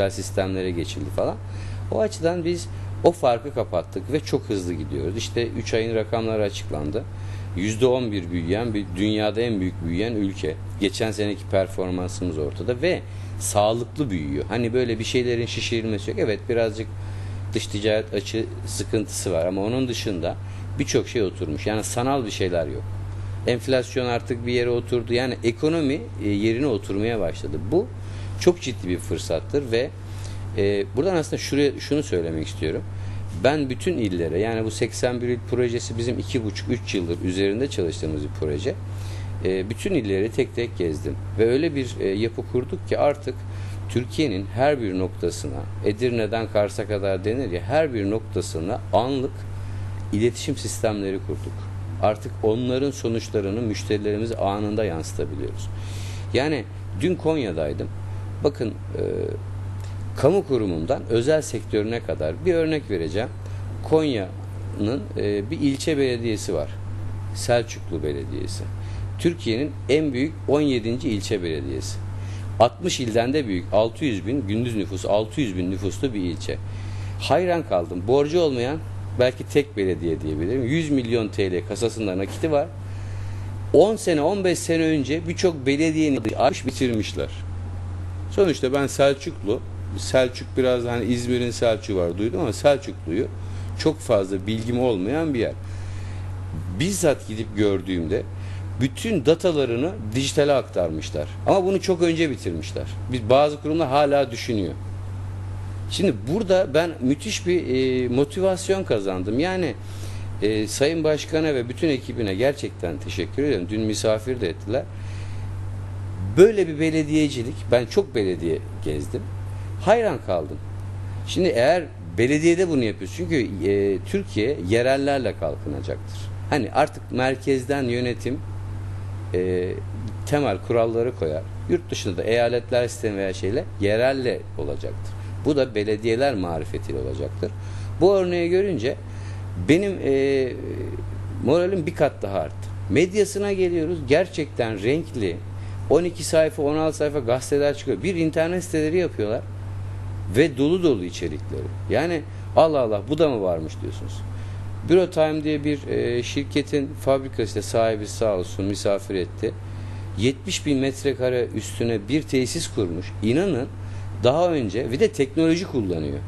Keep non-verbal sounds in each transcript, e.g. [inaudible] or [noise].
dijital sistemlere geçildi falan. O açıdan biz o farkı kapattık ve çok hızlı gidiyoruz. İşte 3 ayın rakamları açıklandı. %11 büyüyen bir dünyada en büyük büyüyen ülke. Geçen seneki performansımız ortada ve sağlıklı büyüyor. Hani böyle bir şeylerin şişirilmesi yok. Evet birazcık dış ticaret açı sıkıntısı var ama onun dışında birçok şey oturmuş. Yani sanal bir şeyler yok. Enflasyon artık bir yere oturdu. Yani ekonomi e, yerine oturmaya başladı. Bu çok ciddi bir fırsattır ve e, buradan aslında şuraya şunu söylemek istiyorum. Ben bütün illere yani bu 81 il projesi bizim 2,5-3 yıldır üzerinde çalıştığımız bir proje. E, bütün illeri tek tek gezdim ve öyle bir e, yapı kurduk ki artık Türkiye'nin her bir noktasına Edirne'den Kars'a kadar denir ya her bir noktasına anlık iletişim sistemleri kurduk. Artık onların sonuçlarını müşterilerimize anında yansıtabiliyoruz. Yani dün Konya'daydım. Bakın e, kamu kurumundan özel sektörüne kadar bir örnek vereceğim. Konya'nın e, bir ilçe belediyesi var. Selçuklu Belediyesi. Türkiye'nin en büyük 17. ilçe belediyesi. 60 ilden de büyük. 600 bin, gündüz nüfusu 600 bin nüfuslu bir ilçe. Hayran kaldım. Borcu olmayan belki tek belediye diyebilirim. 100 milyon TL kasasında nakiti var. 10 sene 15 sene önce birçok belediyenin açmış bitirmişler. Sonuçta ben Selçuklu, Selçuk biraz hani İzmir'in Selçuk'u var duydum ama Selçuklu'yu çok fazla bilgim olmayan bir yer. Bizzat gidip gördüğümde bütün datalarını dijitale aktarmışlar. Ama bunu çok önce bitirmişler. Biz bazı kurumlar hala düşünüyor. Şimdi burada ben müthiş bir e, motivasyon kazandım. Yani e, Sayın Başkan'a ve bütün ekibine gerçekten teşekkür ederim. Dün misafir de ettiler. Böyle bir belediyecilik, ben çok belediye gezdim. Hayran kaldım. Şimdi eğer belediyede bunu yapıyoruz. Çünkü e, Türkiye yerellerle kalkınacaktır. Hani artık merkezden yönetim e, temel kuralları koyar. Yurt dışında da eyaletler sistemi veya şeyle yerelle olacaktır. Bu da belediyeler marifetiyle olacaktır. Bu örneği görünce benim e, moralim bir kat daha arttı. Medyasına geliyoruz. Gerçekten renkli 12 sayfa 16 sayfa gazeteler çıkıyor. Bir internet siteleri yapıyorlar ve dolu dolu içerikleri. Yani Allah Allah bu da mı varmış diyorsunuz. Bürotime diye bir e, şirketin fabrikası sahibi sağ olsun misafir etti. 70 bin metrekare üstüne bir tesis kurmuş. İnanın daha önce bir de teknoloji kullanıyor.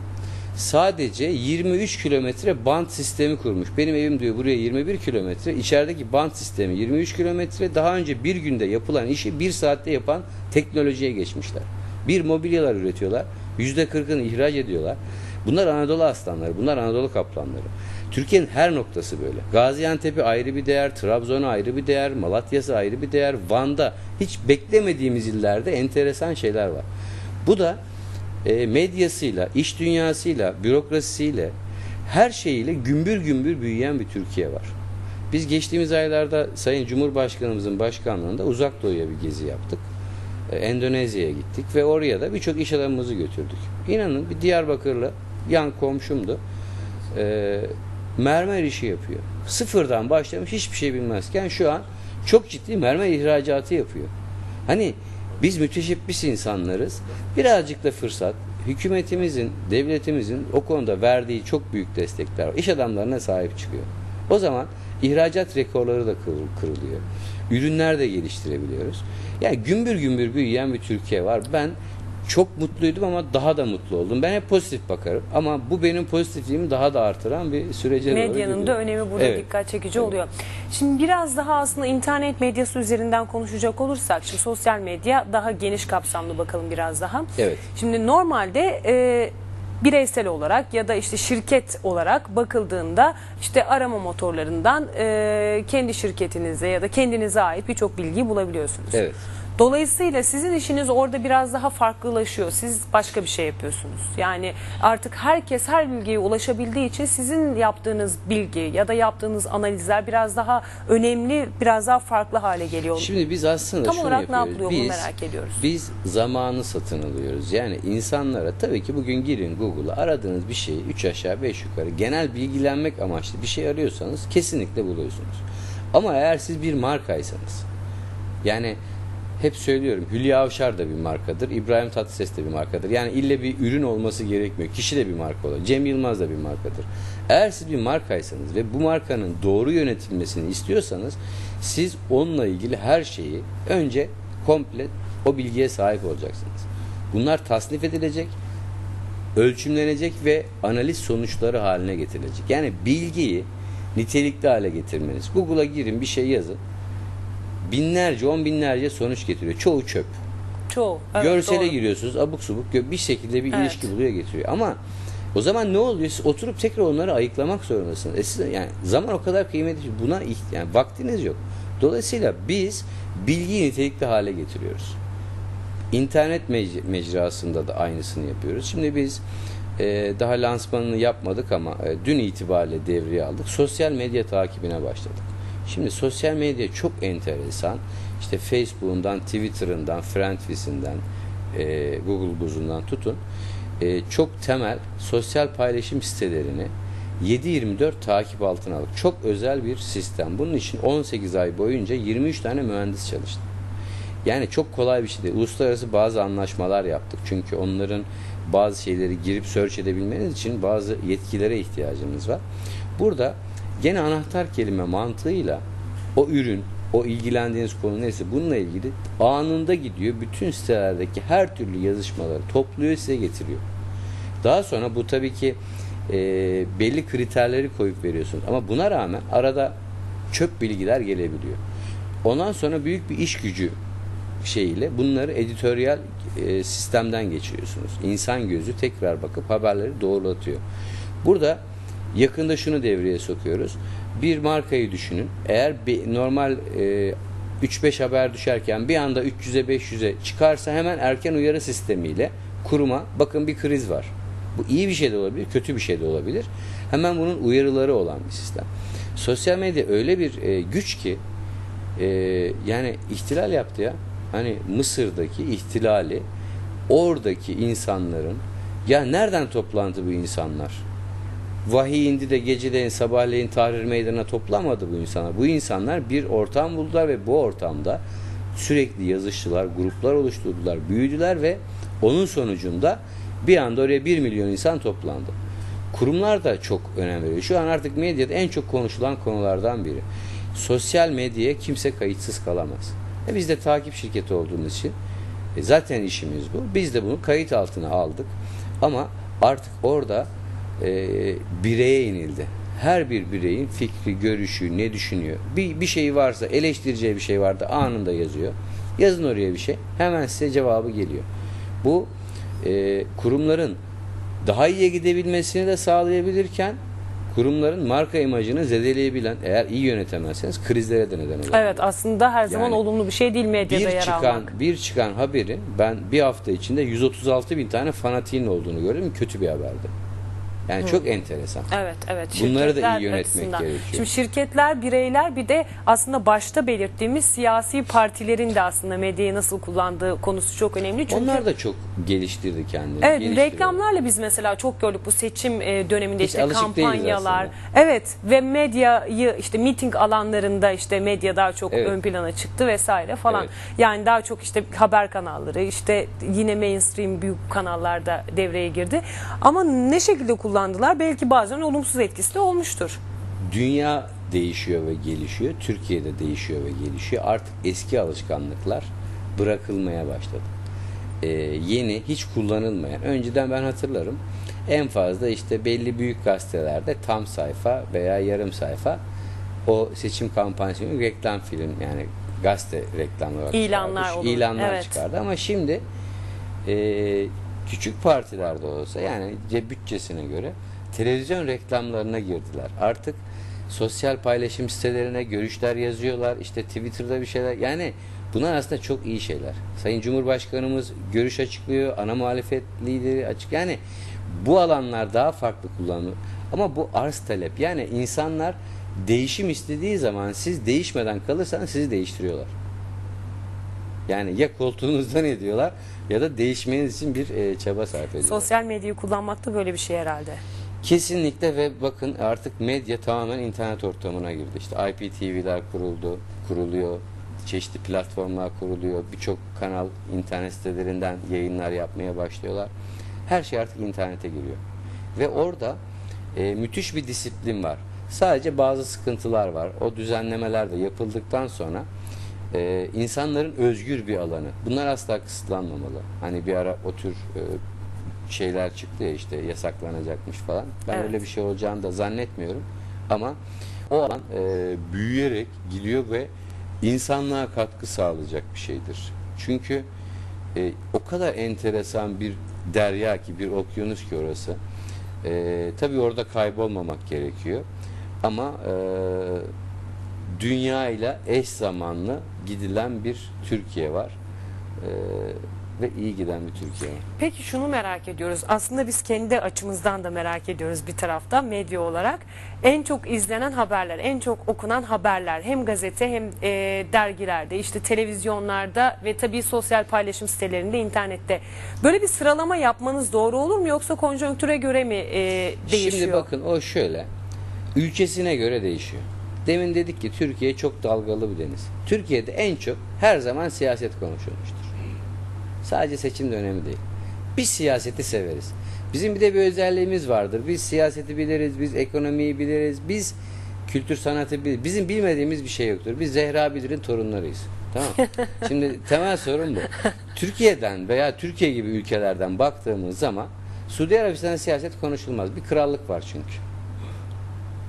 Sadece 23 kilometre band sistemi kurmuş. Benim evim diyor buraya 21 kilometre. İçerideki band sistemi 23 kilometre. Daha önce bir günde yapılan işi bir saatte yapan teknolojiye geçmişler. Bir mobilyalar üretiyorlar. %40'ını ihraç ediyorlar. Bunlar Anadolu aslanları, bunlar Anadolu kaplanları. Türkiye'nin her noktası böyle. Gaziantep'i ayrı bir değer, Trabzon'a ayrı bir değer, Malatya'sı ayrı bir değer, Van'da hiç beklemediğimiz illerde enteresan şeyler var. Bu da e, medyasıyla, iş dünyasıyla, bürokrasisiyle, her şeyiyle gümbür gümbür büyüyen bir Türkiye var. Biz geçtiğimiz aylarda Sayın Cumhurbaşkanımızın başkanlığında Uzak Doğu'ya bir gezi yaptık. E, Endonezya'ya gittik ve oraya da birçok iş adamımızı götürdük. İnanın bir Diyarbakırlı yan komşumdu. E, mermer işi yapıyor. Sıfırdan başlamış hiçbir şey bilmezken şu an çok ciddi mermer ihracatı yapıyor. Hani biz müteşebbis insanlarız. Birazcık da fırsat. Hükümetimizin, devletimizin o konuda verdiği çok büyük destekler var. İş adamlarına sahip çıkıyor. O zaman ihracat rekorları da kırılıyor. Ürünler de geliştirebiliyoruz. Yani gümbür gümbür büyüyen bir Türkiye var. Ben çok mutluydum ama daha da mutlu oldum. Ben hep pozitif bakarım ama bu benim pozitifliğimi daha da artıran bir sürece Medyanın da önemi burada Evet. dikkat çekici oluyor. Şimdi biraz daha aslında internet medyası üzerinden konuşacak olursak, şimdi sosyal medya daha geniş kapsamlı bakalım biraz daha. Evet. Şimdi normalde e, bireysel olarak ya da işte şirket olarak bakıldığında işte arama motorlarından e, kendi şirketinize ya da kendinize ait birçok bilgiyi bulabiliyorsunuz. Evet. Dolayısıyla sizin işiniz orada biraz daha farklılaşıyor. Siz başka bir şey yapıyorsunuz. Yani artık herkes her bilgiye ulaşabildiği için sizin yaptığınız bilgi ya da yaptığınız analizler biraz daha önemli, biraz daha farklı hale geliyor. Şimdi biz aslında Tam şunu olarak ne yapıyoruz. yapılıyor bunu biz, merak ediyoruz. Biz zamanı satın alıyoruz. Yani insanlara tabii ki bugün girin Google'a aradığınız bir şeyi 3 aşağı 5 yukarı genel bilgilenmek amaçlı bir şey arıyorsanız kesinlikle buluyorsunuz. Ama eğer siz bir markaysanız yani hep söylüyorum Hülya Avşar da bir markadır. İbrahim Tatlıses de bir markadır. Yani ille bir ürün olması gerekmiyor. Kişi de bir marka olur. Cem Yılmaz da bir markadır. Eğer siz bir markaysanız ve bu markanın doğru yönetilmesini istiyorsanız siz onunla ilgili her şeyi önce komple o bilgiye sahip olacaksınız. Bunlar tasnif edilecek, ölçümlenecek ve analiz sonuçları haline getirilecek. Yani bilgiyi nitelikli hale getirmeniz. Google'a girin bir şey yazın. Binlerce, on binlerce sonuç getiriyor. Çoğu çöp. Çoğu. Evet, Görsele doğru. giriyorsunuz abuk subuk bir şekilde bir Evet. ilişki buluyor getiriyor. Ama o zaman ne oluyor? Siz oturup tekrar onları ayıklamak zorundasınız. E siz, yani zaman o kadar kıymetli ki buna yani vaktiniz yok. Dolayısıyla biz bilgiyi nitelikli hale getiriyoruz. İnternet mec- mecrasında da aynısını yapıyoruz. Şimdi biz e, daha lansmanını yapmadık ama e, dün itibariyle devreye aldık. Sosyal medya takibine başladık. Şimdi sosyal medya çok enteresan. İşte Facebook'undan, Twitter'ından, Friendfis'inden, e, Google Buz'undan tutun. E, çok temel sosyal paylaşım sitelerini 7-24 takip altına aldık. Çok özel bir sistem. Bunun için 18 ay boyunca 23 tane mühendis çalıştı. Yani çok kolay bir şey değil. Uluslararası bazı anlaşmalar yaptık. Çünkü onların bazı şeyleri girip search edebilmeniz için bazı yetkilere ihtiyacınız var. Burada gene anahtar kelime mantığıyla o ürün, o ilgilendiğiniz konu neyse bununla ilgili anında gidiyor. Bütün sitelerdeki her türlü yazışmaları topluyor size getiriyor. Daha sonra bu tabii ki e, belli kriterleri koyup veriyorsunuz. Ama buna rağmen arada çöp bilgiler gelebiliyor. Ondan sonra büyük bir iş gücü şeyiyle bunları editoryal e, sistemden geçiriyorsunuz. İnsan gözü tekrar bakıp haberleri doğrulatıyor. Burada yakında şunu devreye sokuyoruz. Bir markayı düşünün. Eğer bir normal e, 3-5 haber düşerken bir anda 300'e 500'e çıkarsa hemen erken uyarı sistemiyle kuruma bakın bir kriz var. Bu iyi bir şey de olabilir, kötü bir şey de olabilir. Hemen bunun uyarıları olan bir sistem. Sosyal medya öyle bir e, güç ki e, yani ihtilal yaptı ya. Hani Mısır'daki ihtilali oradaki insanların ya nereden toplantı bu insanlar? Vahiy indi de geceleyin sabahleyin Tahrir Meydanı'na toplamadı bu insanlar. Bu insanlar bir ortam buldular ve bu ortamda sürekli yazıştılar, gruplar oluşturdular, büyüdüler ve onun sonucunda bir anda oraya 1 milyon insan toplandı. Kurumlar da çok önem veriyor. Şu an artık medyada en çok konuşulan konulardan biri. Sosyal medyaya kimse kayıtsız kalamaz. E biz de takip şirketi olduğumuz için e zaten işimiz bu. Biz de bunu kayıt altına aldık. Ama artık orada e, bireye inildi. Her bir bireyin fikri, görüşü, ne düşünüyor. Bir, bir şey varsa, eleştireceği bir şey vardı anında yazıyor. Yazın oraya bir şey. Hemen size cevabı geliyor. Bu e, kurumların daha iyiye gidebilmesini de sağlayabilirken kurumların marka imajını zedeleyebilen eğer iyi yönetemezseniz krizlere de neden olabilir. Evet aslında her zaman Yani olumlu bir şey değil medyada bir yer çıkan almak. bir çıkan haberin ben bir hafta içinde 136 bin tane fanatiğin olduğunu gördüm. Kötü bir haberdi. Yani çok enteresan. Evet, evet. Bunları da iyi yönetmek açısından. gerekiyor. Şimdi şirketler, bireyler bir de aslında başta belirttiğimiz siyasi partilerin de aslında medyayı nasıl kullandığı konusu çok önemli. Çünkü Onlar da çok geliştirdi kendini. Evet reklamlarla biz mesela çok gördük bu seçim e, döneminde Hiç işte kampanyalar. Evet ve medyayı işte miting alanlarında işte medya daha çok Evet. ön plana çıktı vesaire falan. Evet. Yani daha çok işte haber kanalları işte yine mainstream büyük kanallarda devreye girdi. Ama ne şekilde kullandılar? Belki bazen olumsuz etkisi de olmuştur. Dünya değişiyor ve gelişiyor. Türkiye'de değişiyor ve gelişiyor. Artık eski alışkanlıklar bırakılmaya başladı. Ee, yeni, hiç kullanılmayan. Önceden ben hatırlarım. En fazla işte belli büyük gazetelerde tam sayfa veya yarım sayfa o seçim kampanyası için reklam film yani gazete reklamları İlanlar çıkardı. olur, İlanlar evet. çıkardı ama şimdi e, küçük partilerde olsa yani bütçesine göre televizyon reklamlarına girdiler. Artık sosyal paylaşım sitelerine görüşler yazıyorlar. İşte Twitter'da bir şeyler. Yani bunlar aslında çok iyi şeyler. Sayın Cumhurbaşkanımız görüş açıklıyor. Ana muhalefet lideri açık. Yani bu alanlar daha farklı kullanılıyor. Ama bu arz talep. Yani insanlar değişim istediği zaman siz değişmeden kalırsanız sizi değiştiriyorlar. Yani ya koltuğunuzdan ediyorlar ya da değişmeniz için bir e, çaba sarf ediyorlar. Sosyal medyayı kullanmak da böyle bir şey herhalde. Kesinlikle ve bakın artık medya tamamen internet ortamına girdi. İşte IPTV'ler kuruldu, kuruluyor. çeşitli platformlar kuruluyor. Birçok kanal internet sitelerinden yayınlar yapmaya başlıyorlar. Her şey artık internete giriyor. Ve orada e, müthiş bir disiplin var. Sadece bazı sıkıntılar var. O düzenlemeler de yapıldıktan sonra e, insanların özgür bir alanı. Bunlar asla kısıtlanmamalı. Hani bir ara o tür e, şeyler çıktı ya işte yasaklanacakmış falan. Ben Evet. öyle bir şey olacağını da zannetmiyorum. Ama o alan e, büyüyerek gidiyor ve insanlığa katkı sağlayacak bir şeydir. Çünkü e, o kadar enteresan bir derya ki bir okyanus ki orası. E, tabii orada kaybolmamak gerekiyor. Ama e, dünya ile eş zamanlı gidilen bir Türkiye var. E, ve iyi giden bir Türkiye var. Peki şunu merak ediyoruz. Aslında biz kendi açımızdan da merak ediyoruz bir tarafta medya olarak. En çok izlenen haberler, en çok okunan haberler hem gazete hem e, dergilerde, işte televizyonlarda ve tabii sosyal paylaşım sitelerinde, internette. Böyle bir sıralama yapmanız doğru olur mu yoksa konjonktüre göre mi e, değişiyor? Şimdi bakın o şöyle. Ülkesine göre değişiyor. Demin dedik ki Türkiye çok dalgalı bir deniz. Türkiye'de en çok her zaman siyaset konuşulmuştur. Sadece seçim dönemi değil. Biz siyaseti severiz. Bizim bir de bir özelliğimiz vardır. Biz siyaseti biliriz, biz ekonomiyi biliriz, biz kültür sanatı biliriz. Bizim bilmediğimiz bir şey yoktur. Biz Zehra Bilir'in torunlarıyız. Tamam? [laughs] Şimdi temel sorun bu. Türkiye'den veya Türkiye gibi ülkelerden baktığımız zaman Suudi Arabistan'da siyaset konuşulmaz. Bir krallık var çünkü.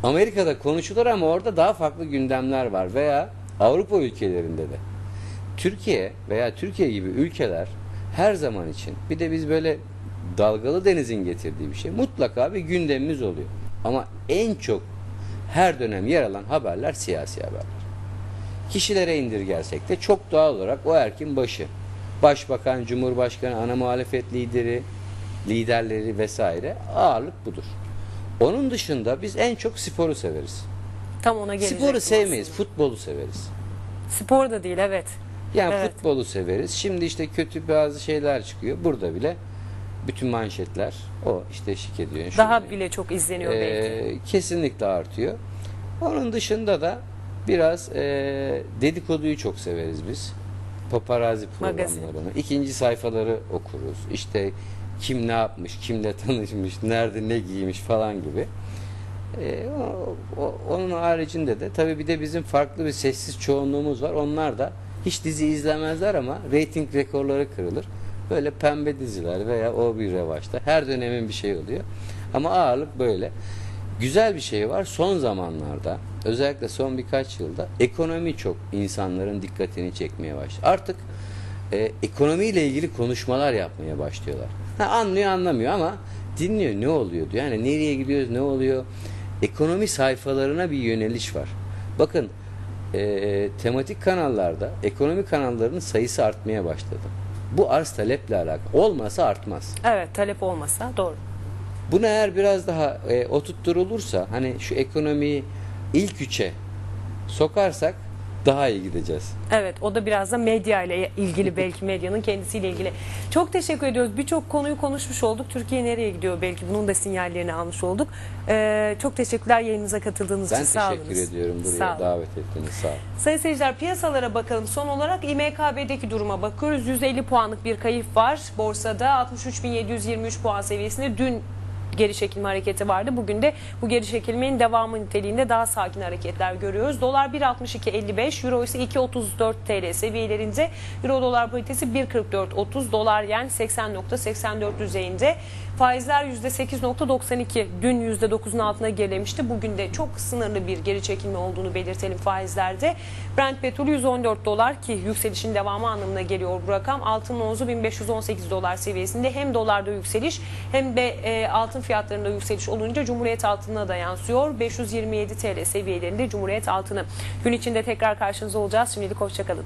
Amerika'da konuşulur ama orada daha farklı gündemler var veya Avrupa ülkelerinde de. Türkiye veya Türkiye gibi ülkeler her zaman için bir de biz böyle dalgalı denizin getirdiği bir şey mutlaka bir gündemimiz oluyor. Ama en çok her dönem yer alan haberler siyasi haberler. Kişilere indirgersek de çok doğal olarak o erkin başı. Başbakan, Cumhurbaşkanı, ana muhalefet lideri, liderleri vesaire ağırlık budur. Onun dışında biz en çok sporu severiz. Tam ona gelecektim Sporu sevmeyiz, aslında. futbolu severiz. Spor da değil evet. Yani Evet. futbolu severiz. Şimdi işte kötü bazı şeyler çıkıyor. Burada bile bütün manşetler o işte şik ediyor. Daha şunu- bile çok izleniyor belki. Ee, kesinlikle artıyor. Onun dışında da biraz e, dedikoduyu çok severiz biz. Paparazzi Magazin. programlarını. İkinci sayfaları okuruz. İşte kim ne yapmış, kimle tanışmış, nerede ne giymiş falan gibi. Ee, o- onun haricinde de tabii bir de bizim farklı bir sessiz çoğunluğumuz var. Onlar da hiç dizi izlemezler ama reyting rekorları kırılır. Böyle pembe diziler veya o bir revaçta. Her dönemin bir şey oluyor. Ama ağırlık böyle. Güzel bir şey var. Son zamanlarda özellikle son birkaç yılda ekonomi çok insanların dikkatini çekmeye başladı. Artık e, ekonomiyle ilgili konuşmalar yapmaya başlıyorlar. Ha, anlıyor anlamıyor ama dinliyor ne oluyor diyor. Yani nereye gidiyoruz ne oluyor. Ekonomi sayfalarına bir yöneliş var. Bakın e, tematik kanallarda ekonomi kanallarının sayısı artmaya başladı. Bu arz taleple alakalı. Olmasa artmaz. Evet talep olmasa doğru. Bunu eğer biraz daha e, oturtturulursa hani şu ekonomiyi ilk üçe sokarsak daha iyi gideceğiz. Evet o da biraz da medya ile ilgili [laughs] belki medyanın kendisiyle ilgili. Çok teşekkür ediyoruz. Birçok konuyu konuşmuş olduk. Türkiye nereye gidiyor belki bunun da sinyallerini almış olduk. Ee, çok teşekkürler yayınınıza katıldığınız Ben için. Sağ teşekkür ediyorum Sağ buraya olun. davet ettiğiniz sağ olun. Sayın seyirciler piyasalara bakalım. Son olarak İMKB'deki duruma bakıyoruz. 150 puanlık bir kayıp var. Borsada 63.723 puan seviyesinde dün geri çekilme hareketi vardı. Bugün de bu geri çekilmenin devamı niteliğinde daha sakin hareketler görüyoruz. Dolar 1.62.55, Euro ise 2.34 TL seviyelerinde. Euro dolar paritesi 1.44.30, dolar yen 80.84 düzeyinde. Faizler %8.92. Dün %9'un altına gerilemişti. Bugün de çok sınırlı bir geri çekilme olduğunu belirtelim faizlerde. Brent petrolü 114 dolar ki yükselişin devamı anlamına geliyor bu rakam. Altın onzu 1518 dolar seviyesinde. Hem dolarda yükseliş hem de e, altın fiyatlarında yükseliş olunca Cumhuriyet altınına da yansıyor. 527 TL seviyelerinde Cumhuriyet altını. Gün içinde tekrar karşınızda olacağız. Şimdilik hoşçakalın.